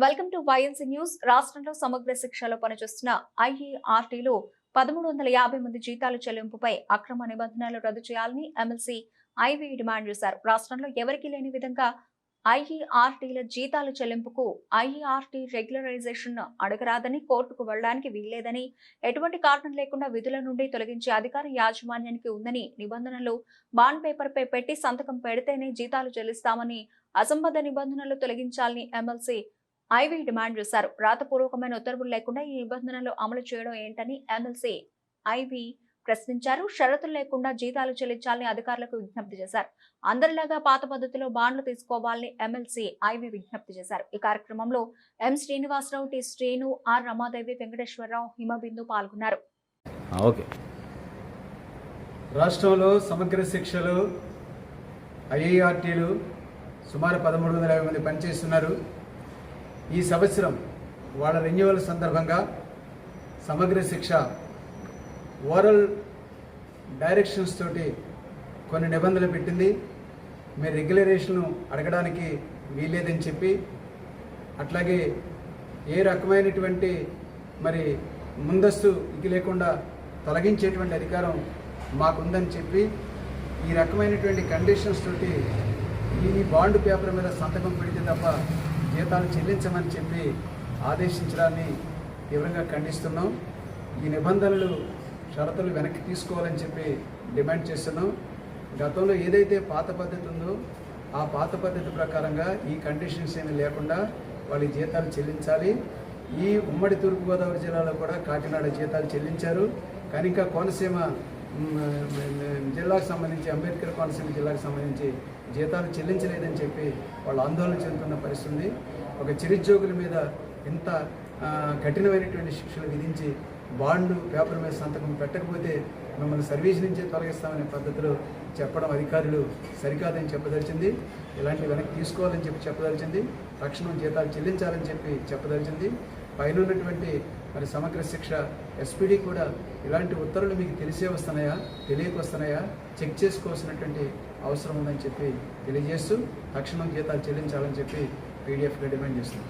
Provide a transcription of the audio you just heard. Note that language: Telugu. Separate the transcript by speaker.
Speaker 1: Welcome to YNC news. రాష్ట్రంలో సమగ్ర శిక్షలో పనిచేస్తున్న ఐఈఆర్టీలో పదమూడు వందల యాభై మంది జీతాల చెల్లింపుపై అక్రమ నిబంధనలు రద్దు చేయాలని ఎమ్మెల్సీ ఐవీ డిమాండ్ చేశారు. రాష్ట్రంలో ఎవరికీ లేని విధంగా ఐఈఆర్టీల జీతాల చెల్లింపుకు ఐఈఆర్టీ రెగ్యులరైజేషన్ అడగరాదని కోర్టుకు వెళ్ళడానికి వీల్లేదని ఎటువంటి కారణం లేకుండా విధుల నుండి తొలగించే అధికారం యాజమాన్యానికి ఉందని నిబంధనలు బాండ్ పేపర్పై పెట్టి సంతకం పెడితేనే జీతాలు చెల్లిస్తామని అసంబద్ధ నిబంధనలు తొలగించాలని ఎమ్మెల్సీ ఐవీ డిమాండ్ చేశారు. రాతపూర్వకమైన ఉత్తర్వులు లేకుండా ఈ నిబంధనలు అమలు చేయడం ఏంటని ఎమ్మెల్సీ ఐవీ ప్రశ్నించారు. షరతులు లేకుండా జీతాలు చెల్లించాలని అధికారులకు విజ్ఞప్తి చేశారు. అందరిలాగా పాత పద్ధతిలో బాండ్లు తీసుకోవాలని ఎమ్మెల్సీ ఐవీ విజ్ఞప్తి చేశారు. ఈ కార్యక్రమంలో M Srinivasa Rao T Srinu R Ramadevi Venkateswara Rao Himabindu పాల్గొన్నారు.
Speaker 2: రాష్ట్రంలో సమగ్ర శిక్షలు ఐఐఆర్టీలు సుమారు పదమూడు వందల యాభై మంది పనిచేస్తున్నారు. ఈ సంవత్సరం వాళ్ళ రెన్యువల్ సందర్భంగా సమగ్ర శిక్ష ఓరల్ డైరెక్షన్స్ తోటి కొన్ని నిబంధనలు పెట్టింది. మీరు రెగ్యులరేషన్ అడగడానికి వీల్లేదని చెప్పి అట్లాగే ఏ రకమైనటువంటి మరి ముందస్తు ఇది లేకుండా తొలగించేటువంటి అధికారం మాకుందని చెప్పి ఈ రకమైనటువంటి కండిషన్స్ తోటి ఈ బాండ్ పేపర్ మీద సంతకం పెడితే తప్ప జీతాలు చెల్లించమని చెప్పి ఆదేశించడాన్ని తీవ్రంగా ఖండిస్తున్నాం. ఈ నిబంధనలు షరతులు వెనక్కి తీసుకోవాలని చెప్పి డిమాండ్ చేస్తున్నాం. గతంలో ఏదైతే పాత పద్ధతి ఉందో ఆ పాత పద్ధతి ప్రకారంగా ఈ కండిషన్స్ ఏమీ లేకుండా వాళ్ళ జీతాలు చెల్లించాలి. ఈ ఉమ్మడి తూర్పుగోదావరి జిల్లాలో కూడా కాకినాడ జీతాలు చెల్లించారు. కానీ ఇంకా కోనసీమ జిల్లాకు సంబంధించి అంబేద్కర్ కోనసీమ జిల్లాకు సంబంధించి జీతాలు చెల్లించలేదని చెప్పి వాళ్ళు ఆందోళన చెందుతున్న పరిస్థితి ఒక చిరుద్యోగుల మీద ఇంత కఠినమైనటువంటి శిక్షలు విధించి బాండ్లు పేపర్ మీద సంతకం పెట్టకపోతే మిమ్మల్ని సర్వీస్ నుంచే తొలగిస్తామనే పద్ధతిలో చెప్పడం అధికారులు సరికాదని చెప్పదలిచింది. ఇలాంటి వెనక్కి తీసుకోవాలని చెప్పి చెప్పదలిచింది. తక్షణం జీతాలు చెల్లించాలని చెప్పి చెప్పదలిచింది. పైన ఉన్నటువంటి మరి సమగ్ర శిక్ష ఎస్పీడి కూడా ఇలాంటి ఉత్తర్వులు మీకు తెలిసే వస్తున్నాయా? తెలియక వస్తున్నాయా? చెక్ చేసుకోవాల్సినటువంటి అవసరం ఉందని చెప్పి తెలియజేస్తూ తక్షణం జీతాలు చెల్లించాలని చెప్పి పీడిఎఫ్గా డిమాండ్ చేస్తున్నాం.